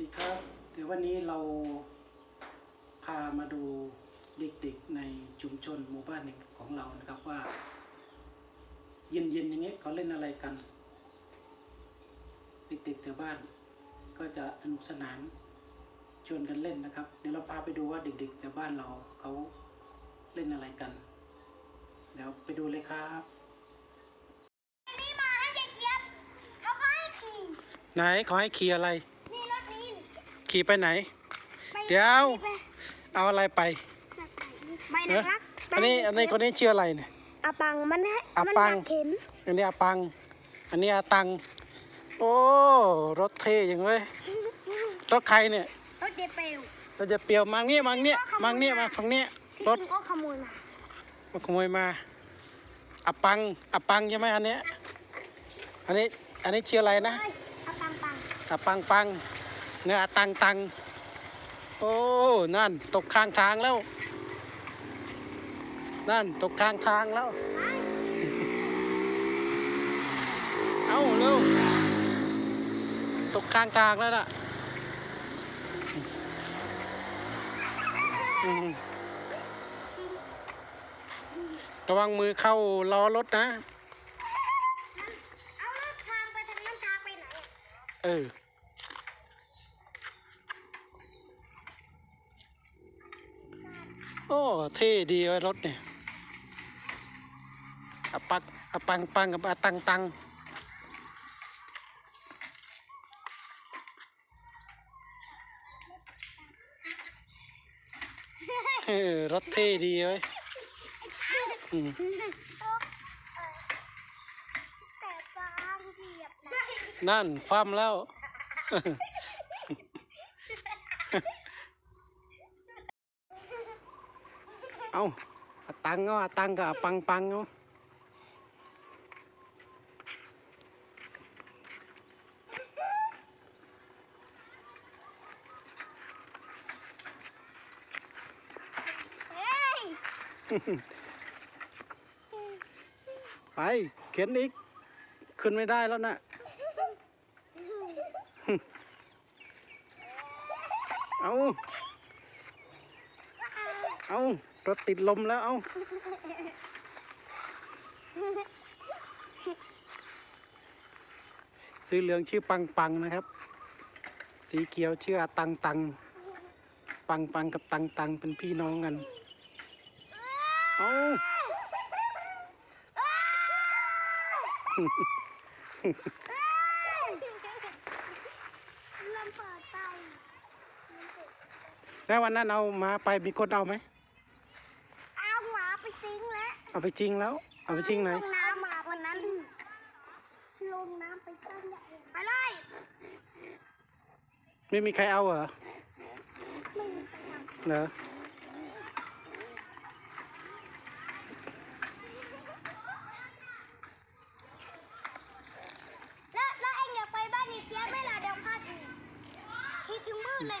ดีครับเดี๋ยววันนี้เราพามาดูเด็กๆในชุมชนหมู่บ้านหนึ่งของเรานะครับว่า เย็นๆอย่างเงี้ยเขาเล่นอะไรกัน เด็กๆแถวบ้าน ก็จะสนุกสนานชวนกันเล่นนะครับ เดี๋ยวเราพาไปดูว่าเด็กๆแถวบ้านเราเขาเล่นอะไรกัน เดี๋ยวไปดูเลยครับนี่มาให้ยายเจี๊ยบเขาก็ให้ขี่ไหนขอให้ขี่อะไรนี่รถนี้ ขี่ไปไหนไปเดี๋ยวไปเอาอะไรไปไปเอ๊ะนะครับอันนี้อันนี้คนนี้ชื่ออะไรเนี่ยอาปังมันให้อามันปังดักเข็มอันนี้อาปัง อันนี้อาตัง โอ้รถเท่ยังเว้ยรถใครเนี่ยรถเดเปลวเราจะเปรียวมังเนี่ยมังเนี่ยมังเนี่ยมาฝั่งเนี้ยที่รถจงก็ขโมยมามาขโมยมาอาปังอาปังใช่ไหมอันเนี้ยอันนี้อันนี้ชื่ออะไรนะเฮ้ยอาปังปังอาปังปัง เนื้ออาตังตังโอ้ นั่น ตกข้างทางแล้ว นั่น ตกข้างทางแล้วไปเอาเร็ว ตกข้างทางแล้วน่ะอืมระวังมือเข้าล้อรถนะ เอารถทางไปทางนั้นทางไปไหนอะเออ โอ้เท่ดีไว้ยรถเนี่ยอะปักอะปังปังกับอะตังตังเออรถเท่ดีเว้ยอืมแต่ฟางเหยียบนะนั่นความแล้ว เอาตังก็ตังกับอะปังปังเอาไป เข็นอีก ขึ้นไม่ได้แล้วนะเอาเอา รถติดลมแล้ว เอาสีเหลืองชื่อปังปังนะครับ สีเขียวชื่ออาตังตัง ปังปังกับตังตังเป็นพี่น้องกัน เอาลำเปิดไปแล้ววันนั้นเอามาไปมีคนเอาไหม เอาหมาไปทิ้งแล้ว เอาไปจริงแล้ว เอาไปจริงไหนลงน้ำมาวันนั้น ลงน้ำไปตั้งใหญ่ไปเลยไม่มีใครเอาเหรอไม่มีใครทำเหรอแล้วแล้วเอ็งอยากไปบ้านอีเจี๊ยบไหม่ล่ะเดี๋ยวพาทีคิดถึงมืดเลย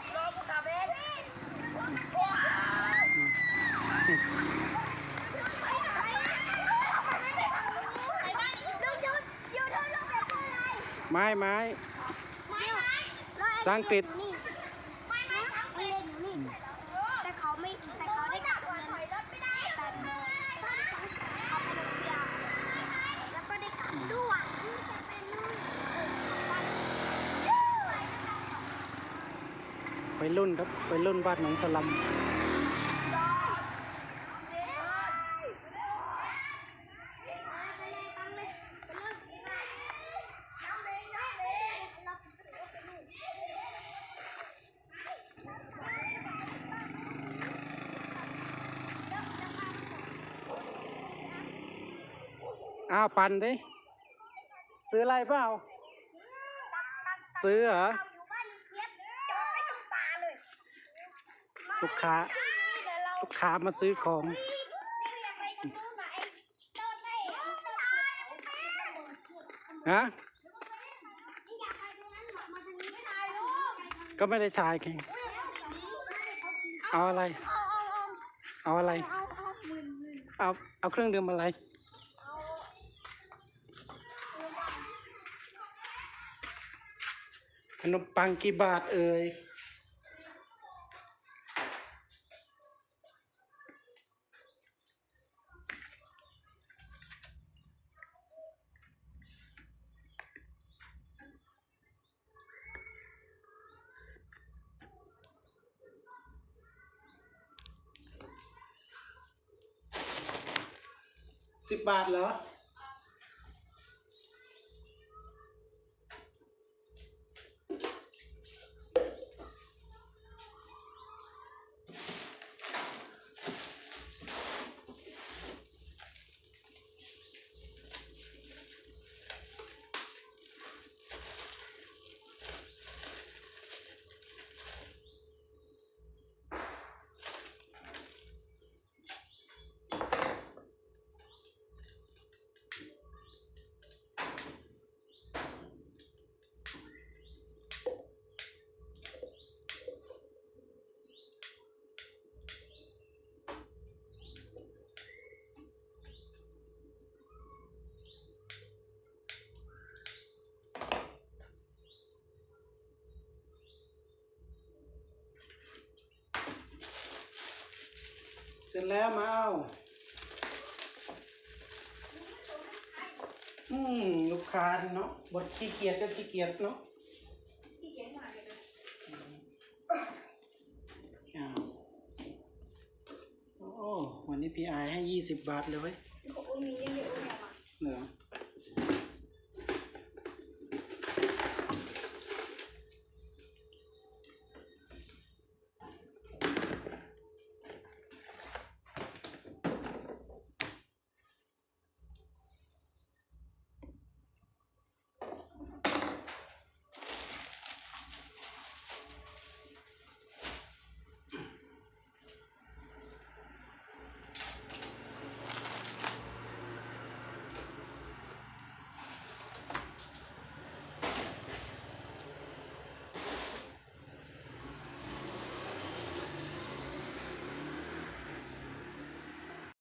YouTube YouTube ไม้ไม้ภาษาอังกฤษ ไม่ไม่เรียนอยู่นี่แต่เขาไม่แต่เขาได้กลับเงินแปดโมงเขาไปโรงเรียนแล้วก็ได้กลับด้วยวัยรุ่นครับวัยรุ่นบ้านหนองสลัม อ้าวปันดิ ซื้ออะไรเปล่า ซื้อเหรอ ลูกค้า ลูกค้ามาซื้อของ ฮะ ก็ไม่ได้ถ่ายเก่งเอาอะไร เอาอะไร เอา เอาเครื่องดื่มอะไร ขนมปังกี่บาทเอ่ยสิบบาทเหรอ เสร็จแล้วมาเอาอืมลูกค้าเนาะบทขี้เกียจก็ขี้เกียจเนาะอ้าวโอ้วันนี้พี่ไอให้ยี่สิบบาทเลยเว้ยโอ้ยมีเยอะ